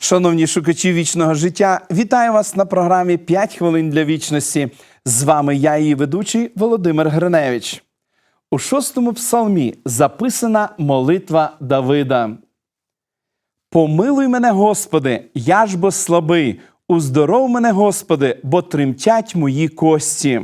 Шановні шукачі вічного життя, вітаю вас на програмі «5 хвилин для вічності. З вами я, її ведучий Володимир Гриневич. У шостому псалмі записана молитва Давида. Помилуй мене, Господи, я ж бо слабий, уздоров мене, Господи, бо тремтять мої кості.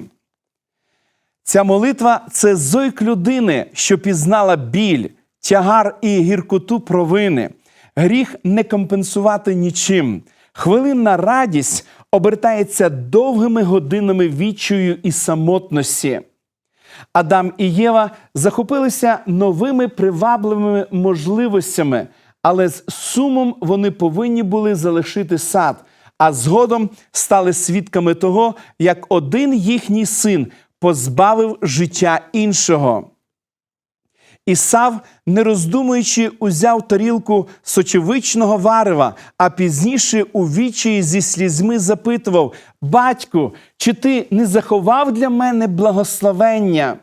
Ця молитва це зойк людини, що пізнала біль, тягар і гіркоту провини. Гріх не компенсувати нічим. Хвилинна радість обертається довгими годинами відчаю і самотності. Адам і Єва захопилися новими привабливими можливостями, але з сумом вони повинні були залишити сад, а згодом стали свідками того, як один їхній син позбавив життя іншого. Ісав, не роздумуючи, узяв тарілку сочевичного варева, а пізніше у вічі зі слізьми запитував: Батьку, чи ти не заховав для мене благословення?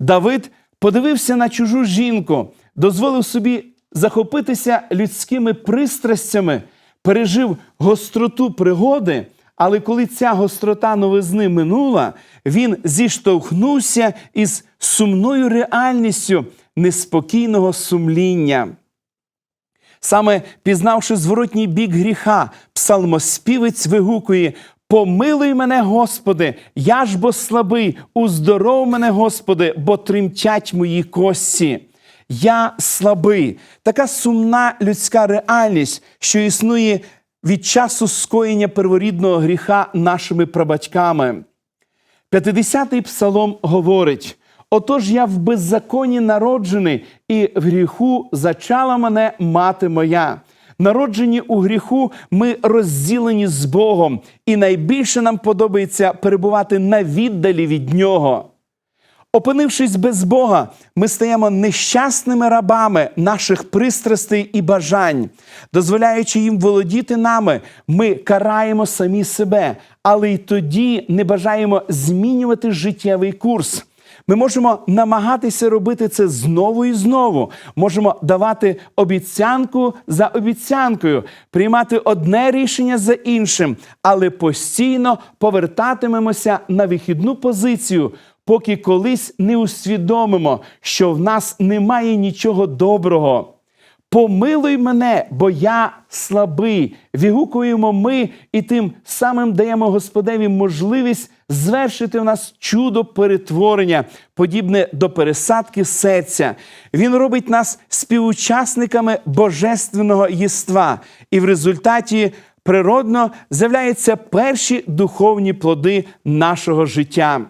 Давид подивився на чужу жінку, дозволив собі захопитися людськими пристрастями, пережив гостроту пригоди. Але коли ця гострота новизни минула, він зіштовхнувся із сумною реальністю неспокійного сумління. Саме пізнавши зворотній бік гріха, псалмоспівець вигукує: Помилуй мене, Господи, я ж бо слабий, уздоров мене, Господи, бо тремтять мої кості. Я слабий. Така сумна людська реальність, що існує від часу скоєння перворідного гріха нашими прабатьками. 50-й псалом говорить: Отож я в беззаконні народжений, і в гріху зачала мене мати моя. Народжені у гріху, ми розділені з Богом, і найбільше нам подобається перебувати на віддалі від Нього. Опинившись без Бога, ми стаємо нещасними рабами наших пристрастей і бажань. Дозволяючи їм володіти нами, ми караємо самі себе, але й тоді не бажаємо змінювати життєвий курс. Ми можемо намагатися робити це знову і знову. Можемо давати обіцянку за обіцянкою, приймати одне рішення за іншим, але постійно повертатимемося на вихідну позицію, поки колись не усвідомимо, що в нас немає нічого доброго. Помилуй мене, бо я слабий. Вигукуємо ми і тим самим даємо Господеві можливість звершити в нас чудо перетворення, подібне до пересадки серця. Він робить нас співучасниками божественного єства, і в результаті природно з'являються перші духовні плоди нашого життя.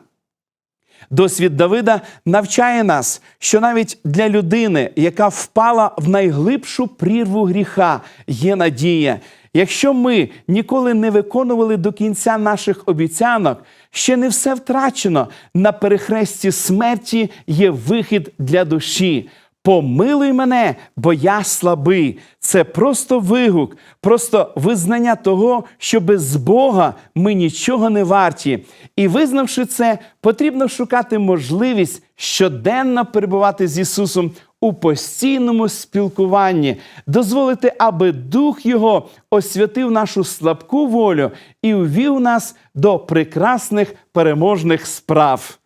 Досвід Давида навчає нас, що навіть для людини, яка впала в найглибшу прірву гріха, є надія. Якщо ми ніколи не виконували до кінця наших обіцянок, ще не все втрачено. На перехресті смерті є вихід для душі. Помилуй мене, бо я слабий. Це просто вигук, просто визнання того, що без Бога ми нічого не варті. І визнавши це, потрібно шукати можливість щоденно перебувати з Ісусом у постійному спілкуванні, дозволити, аби Дух Його освятив нашу слабку волю і увів нас до прекрасних переможних справ.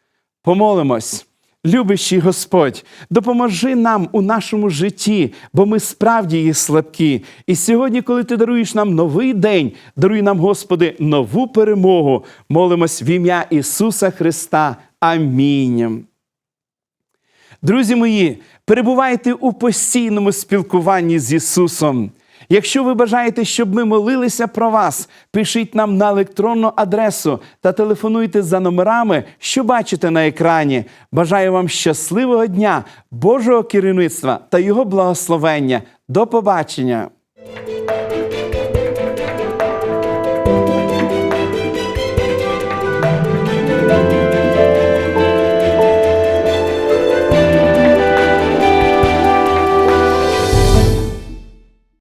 Помолимось. Любящий Господь, допоможи нам у нашому житті, бо ми справді є слабкі. І сьогодні, коли ти даруєш нам новий день, даруй нам, Господи, нову перемогу. Молимось в ім'я Ісуса Христа. Амінь. Друзі мої, перебувайте у постійному спілкуванні з Ісусом. Якщо ви бажаєте, щоб ми молилися про вас, пишіть нам на електронну адресу та телефонуйте за номерами, що бачите на екрані. Бажаю вам щасливого дня, Божого керівництва та Його благословення. До побачення!